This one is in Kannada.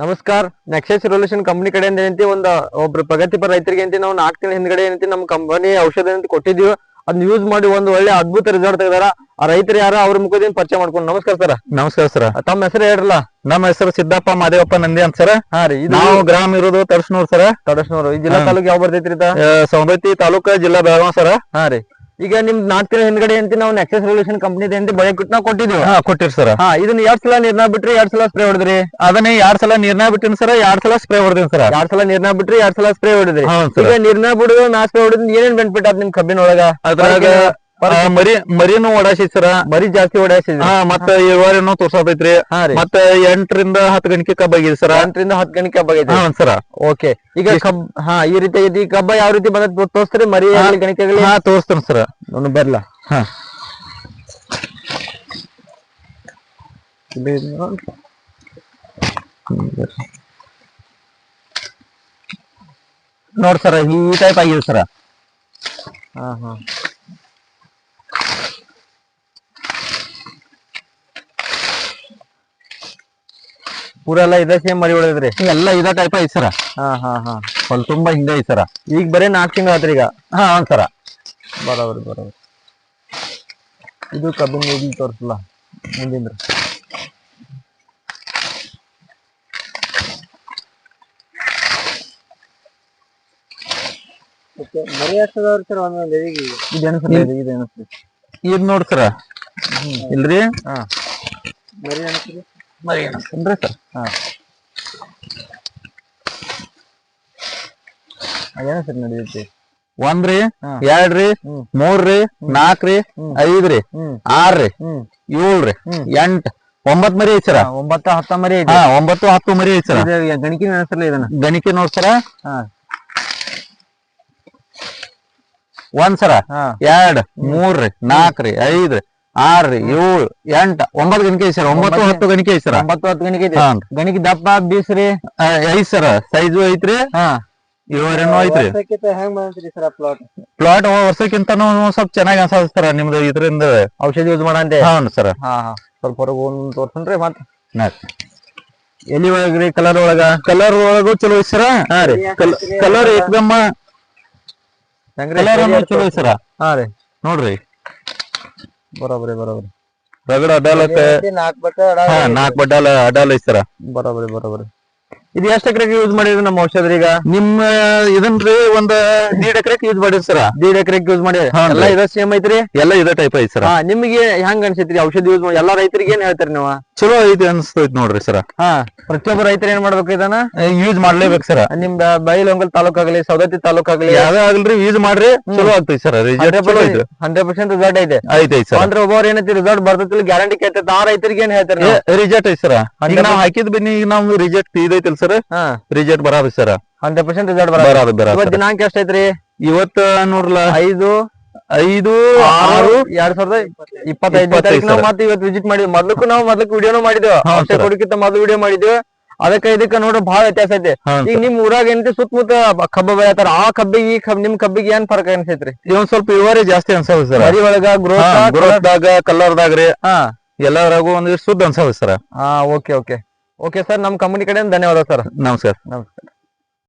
ನಮಸ್ಕಾರ. ನೆಕ್ಸಸ್ ರೆವಲ್ಯೂಷನ್ ಕಂಪನಿ ಕಡೆಯಿಂದ ಏನಂತಿ ಒಂದು ಒಬ್ರು ಪ್ರಗತಿಪರ ರೈತರಿಗೆ ಅಂತ ನಾವು ನಾಲ್ಕು ತಿಂಗಳ ಹಿಂದ್ಗಡೆ ಏನಂತಿ ನಮ್ಮ ಕಂಪನಿ ಔಷಧ ಅಂತ ಕೊಟ್ಟಿದ್ದೀವಿ. ಅದನ್ನ ಯೂಸ್ ಮಾಡಿ ಒಂದು ಒಳ್ಳೆ ಅದ್ಭುತ ರಿಸಲ್ಟ್ ತೆಗೆದಾರ. ಆ ರೈತರು ಯಾರು ಅವ್ರ ಮುಖದಿಂದ ಪರಿಚಯ ಮಾಡ್ಕೊಂಡು ನಮಸ್ಕಾರ ಸರ್ ನಮಸ್ಕಾರ ಸರ್ ತಮ್ಮ ಹೆಸರು ಹೇಳ್ರಲ್ಲ? ನಮ್ಮ ಹೆಸರು ಸಿದ್ದಪ್ಪ ಮಾದೇವಪ್ಪ ನಂದಿ ಅಂತ ಸರ್ ಹಾ ರೀ ನಾವು ಗ್ರಾಮ ಇರೋದು ತರ್ಸ್ನೂರ್ ಸರ್ ತಡಸ್ನೂರು ಈ ಜಿಲ್ಲಾ ತಾಲೂಕ್ ಯಾವ ಬರ್ತೈತ್ರಿ ಸೌಂದತಿ ತಾಲೂಕ ಜಿಲ್ಲಾ ಬೆಳಗಾವ್ ಸರ್ ಹಾ ರೀ. ಈಗ ನಿಮ್ ನಾಲ್ಕು ತಿಂಗಳ ಹಿಂದ್ಗಡೆ ಅಂತ ನಾವು ನೆಕ್ಸಸ್ ರೆವಲ್ಯೂಷನ್ ಕಂಪನಿ ಅಂತ ಬಳೆ ಕಿಟ್ ನಾವು ಕೊಟ್ಟಿದ್ದೀವಿ ಹಾ ಕೊಟ್ಟಿರಿ ಸರ್. ಹಾ ಇದನ್ನ ಎರಡ್ ಸಲ ನೀರ್ನ ಬಿಟ್ರಿ ಎರಡ್ ಸಲ ಸ್ಪ್ರೇ ಹೊಡೆದ್ರಿ? ಅದನ್ನೇ ಎರಡ್ ಸಲ ನೀರ್ನ ಬಿಟ್ಟಿನ ಸರ್ ಎರಡ್ ಸಲ ಸ್ಪ್ರೇ ಹೊಡೆದಿನಿ ಸರ್? ಎರಡ್ ಸಲ ನೀರ್ನ ಬಿಟ್ರಿ ಎರಡ್ ಸಲ ಸ್ಪ್ರೇ ಹೊಡೆದ್ರಿ? ಈಗ ನೀರ್ನ ಬಿಡುದು ನಾ ಸ್ಪ್ರೇ ಹೊಡೆದ್ ಏನೇನ್ ಬೆನಿಫಿಟ್ ಆತ್ ನಿಮ್ ಕಬ್ಬಿನ ಒಳಗ ಅದ್ರಾಗ ಮರಿ ಮರಿನು ಓಡಾಸೈತಿ ಸರ್ ಮರಿ ಜಾಸ್ತಿ ಓಡಾಸಿದ್ರ ಹಾ ಮತ್ತ ಇಳುವರಿನೂ ತೋರ್ಸತೈತ್ರಿ. ಮತ್ತ ಎಂಟರಿಂದ ಹತ್ತು ಗಂಟೆ ಕಬ್ಬ ಆಗಿದೆ ಸರ್ ಎಂಟರಿಂದ ಹತ್ತು ಗಂಟೆ ಕಬ್ಬ ಆಗಿದೆ ಹಾ ಸರ್ ಓಕೆ. ಈಗ ಕಬ್ಬ ಹಾ ಈ ರೀತಿ ಈ ಕಬ್ಬ ಯಾವ ರೀತಿ ಬಂದ ತೋರಿಸ್ರಿ? ಮರಿ ಗಣಿಕೆಗಳು ಹಾ ತೋರಿಸ್ತೇನೆ ಸರ್. ನಾನು ಬರ್ಲ. ಹಾ. ನೋಡ್ ಸರ್ ಈ ಟೈಪ್ ಆಗಿದೆ ಸರ್. ಹಾ ಹಾ. ಪೂರ ಎಲ್ಲ ಇದ ಸೇಮ್ ಮರಿ ಹೊಡೆದ್ರಿ ಎಲ್ಲ ಇದ ಟೈಪ್ ಐತಿ ಸರ. ಹಾ ಹಾ ಹಾ. ಹೊಲ್ ತುಂಬಾ ಹಿಂಗ ಐತಿ ಸರ. ಈಗ ಬರೀ ನಾಲ್ಕು ತಿಂಗಳ ಆತ್ರಿ ಈಗ? ಹಾ ಸರ ಸರ್. ಬರೋಬ್ರಿ ಬರೋಬ್ರಿ ಇದು ಕಬ್ಬಿನ ಹೋಗಿ ತೋರಿಸಲ್ಲ ಮುಂದಿಂದ್ರ. ಮರಿ ಎಷ್ಟದವ್ರಿ ಸರ್ ಒಂದೊಂದು ಎದಿಗೆ? ಇದು ಅನಿಸ್ತದೆ ಇದು ಅನಿಸ್ತದೆ ಇದ್ ನೋಡ್ ಇಲ್ರಿ? ಹಾ. ಮರಿ ಮರಿ ಏನಂತಂದ್ರಿ ಸರ್ ಹಾ ಅದೇನ ಸರ್ ನಡೆಯುತ್ತೆ ಒಂದ್ರಿ. ಎರಡ್ರಿ. ಮೂರ್ರಿ ನಾಲ್ಕ್ರಿ ರೀ ಐದ್ರಿ ರೀ ಆರ್ರಿ ರೀ ಏಳ್ರಿ ರೀ ಎಂಟ್ ಒಂಬತ್ ಮರಿ ಐತಿ ಸರ ಒಂಬತ್ತು ಹತ್ತ ಮರಿ ಐತಿ ಒಂಬತ್ತು ಹತ್ತು ಮರಿ ಐತಿ ಸರ ಗಣಿಕೆ ಗಣಿಕಿನ ಅನಿಸಲ್ಲ ಇದನ್ನ? ಗಣಿಕೆ ನೋಡ್ ಸರ ಹಾ. ಒಂದ್ ಸರ ಎರಡ್ ಮೂರ್ರಿ ನಾಲ್ಕ್ರಿ ಐದ್ರಿ ಆರ್ರಿ ಏಳು ಎಂಟ ಒಂಬತ್ತು ಗಣಿಕೆ ಐತಿ ಸರ್ ಒಂಬತ್ತು ಹತ್ತು ಗಣಿಕೆ ಐತಿ ಸರ್. ಒಂಬತ್ತು ಹತ್ತು ಗಣಿಕೆ ಐತಿ ಹಾನ್ರಿ. ಗಣಿಕೆ ದಪ್ಪ ಬೀಸ್ರಿ. ಆ, ಐತಿ ಸರ ಸೈಜು ಐತ್ರಿ. ಹಾ. ಇಳುವರಿನೂ ಐತ್ರಿ. ಹೆಂಗ್ ಬಂದ್ರಿ ಸರ್ ಪ್ಲಾಟ್ ಪ್ಲಾಟ್ ವರ್ಷಕ್ಕಿಂತನೂ ಸ್ವಲ್ಪ ಚೆನ್ನಾಗಿ ಅನ್ಸತ್ ಸರ್ ನಿಮ್ದು ಇದರಿಂದ. ಔಷಧಿ ಯೂಸ್ ಮಾಡಂತೆ? ಹಾನ್ ಸರ್. ಹಾ ಹಾ. ಸ್ವಲ್ಪ ಹೊರಗೆ ಒಂದು ತೋರ್ಸನ್ರಿ ಮತ್ ಎಲ್ಲಿ ಎಲಿ ಒಳಗ್ರಿ ಕಲರ್ ಒಳಗ? ಕಲರ್ ಒಳಗೂ ಚಲೋ ಐತಿ ಸರ. ಹಾ ರೀ. ಕಲರ್ ಏಕದಮ್ಮ ಹೆಂಗ್ರಿ? ಕಲರ್ ಚಲೋ ಐತಿ ಸರ. ಹಾ ರೀ. ನೋಡ್ರಿ. ಬರೋಬ್ರಿ ಬರೋಬ್ರಿ. ರಗಡ ಅಡ್ಡಾಲಕ್ಕ ನಾಲ್ಕು ಬಟ್ಟ ನಾಲ್ಕ್ ಬಡ್ಡಾಲ ಅಡ್ಡಾಲ ಸರ. ಬರೋಬ್ರಿ ಬರೋಬ್ರಿ. ಇದು ಎಷ್ಟು ಎಕರೆಗೆ ಯೂಸ್ ಮಾಡಿದ್ರಿ ನಮ್ಮ ಔಷಧ ಈಗ? ನಿಮ್ಮ ಇದನ್ರಿ ಒಂದ್ ದೀಡ್ ಎಕರೆಗೆ ಯೂಸ್ ಮಾಡಿರಿ ಸರ್. ದೀಡ್ ಎಕರೆಗೆ ಯೂಸ್ ಮಾಡಿ ಹಾನ್ರಿ. ಎಲ್ಲ ಇದ ಸೇಮ್ ಐತ್ರಿ? ಎಲ್ಲ ಇದ ಟೈಪ್ ಐತಿ ಸರ್. ಹಾ ನಿಮ್ಗೆ ಹೆಂಗ್ ಅನ್ಸೈತ್ರಿ? ಔಷಧಿ ಯೂಸ್ ಮಾಡಿ ಎಲ್ಲಾ ರೈತರಿಗೆ ಏನ್ ಹೇಳ್ತೀರಿ ನೀವು? ಚಲೋ ಐತಿ ಅನ್ಸ್ತೈತಿ ನೋಡ್ರಿ ಸರ್. ಹಾ ಪ್ರತಿಯೊಬ್ಬ ರೈತರ ಏನ್ ಮಾಡ್ಬೇಕು ಇದನ್ನ? ಯೂಸ್ ಮಾಡ್ಲೇಬೇಕು ಸರ. ನಿಮ್ ಬೈಲೊಂಗಲ್ ತಾಲೂಕ್ ಆಗಲಿ ಸೌದತ್ತಿ ತಾಲೂಕ್ ಆಗಲಿ. ಯಾವ್ದೇ ಆಗಲ್ರಿ ಯೂಸ್ ಮಾಡ್ರಿ ಚಲೋ ಆಗ್ತೈತಿ ಸರ್. ರಿಸಲ್ಟ್ ಚಲೋ ಐತಿ ಹಂಡ್ರೆಡ್ ಪರ್ಸೆಂಟ್ ರಿಸಲ್ಟ್ ಐತೆ. ಐತಿ ಐತಿ ಸರ್. ಅಂದ್ರೆ ಒಬ್ಬರು ಏನೈತಿ ರಿಸಲ್ಟ್ ಬರ್ತೈತಿ ಗ್ಯಾರಂಟಿ ಕೇಳ್ತೈತಿ ಆ ರೈತರಿಗೆ ಏನ್ ಹೇಳ್ತಾರೆ? ರಿಜೆಕ್ಟ್ ಐತಿ ಸರ್. ಈಗ ನಾವ್ ಹಾಕಿದ್ ಬಿನ್ನಿ ಈಗ ನಾವ್ ರಿಜೆಕ್ಟ್ ಇದೈತಿಲ್ ಸರ್? ಹಾ. ರಿಜೆಕ್ಟ್ ಸರ್ ಸರ. ಹಂಡ್ರೆಡ್ ಪರ್ಸೆಂಟ್ ರಿಸಲ್ಟ್ ಬರ ಬರಾದ ಬರಾದ ಇವತ್ ದಿನಾಂಕ ಎಷ್ಟೈತ್ರಿ? ಇವತ್ತ ನೋಡ್ರಲ್ಲ ಐದು ಐದು ಆರು ಎರಡ್ ಸಾವಿರದ ಇಪ್ಪತ್ತೈದು. ತಾರೀಕು ನಾವು ಮತ್ತೆ ಇವತ್ತು ವಿಸಿಟ್ ಮಾಡಿದ್ವಿ. ಮೊದ್ಲಕ್ಕೂ ನಾವು ಮೊದ್ಲಕ್ಕೆ ವಿಡಿಯೋನು ಮಾಡಿದ್ವಿ ಸರ್. ಕೊಡಕ್ಕಿಂತ ಮೊದ್ಲು ವಿಡಿಯೋ ಮಾಡಿದ್ವಿ ಅದಕ್ಕೆ ಇದಕ್ಕೆ ನೋಡ್ರಿ ಬಹಳ ವ್ಯತ್ಯಾಸ ಐತೆ. ಈಗ ನಿಮ್ ಊರಾಗ ಏನೈತಿ? ಸುತ್ತಮುತ್ತ ಕಬ್ಬ ಬೆಳೆತಾರ. ಆ ಕಬ್ಬಿಗೆ ಈ ಕಬ್ ನಿಮ್ ಕಬ್ಬಿಗೆ ಏನ್ ಫರಕ್ ಅನ್ಸೈತ್ರಿ? ಇವನ್ ಸ್ವಲ್ಪ ಇಳುವರಿ ಜಾಸ್ತಿ ಅನ್ಸವ್ ಸರ್. ಅರಿ ಒಳಗ ಗ್ರೋತ್ ಗ್ರೋತ್ದಾಗ ಕಲರ್ದಾಗ್ರಿ ಹಾ. ಎಲ್ಲರಾಗೂ ಒಂದ್ ಶುದ್ಧ ಅನ್ಸವ್ ಸರ್. ಹಾ ಓಕೆ ಓಕೆ. ಓಕೆ ಸರ್ ನಮ್ಮ ಕಂಪನಿ ಕಡೆಯಿಂದ ಧನ್ಯವಾದ ಸರ್ ನಮಸ್ಕಾರ. ನಮಸ್ಕಾರ.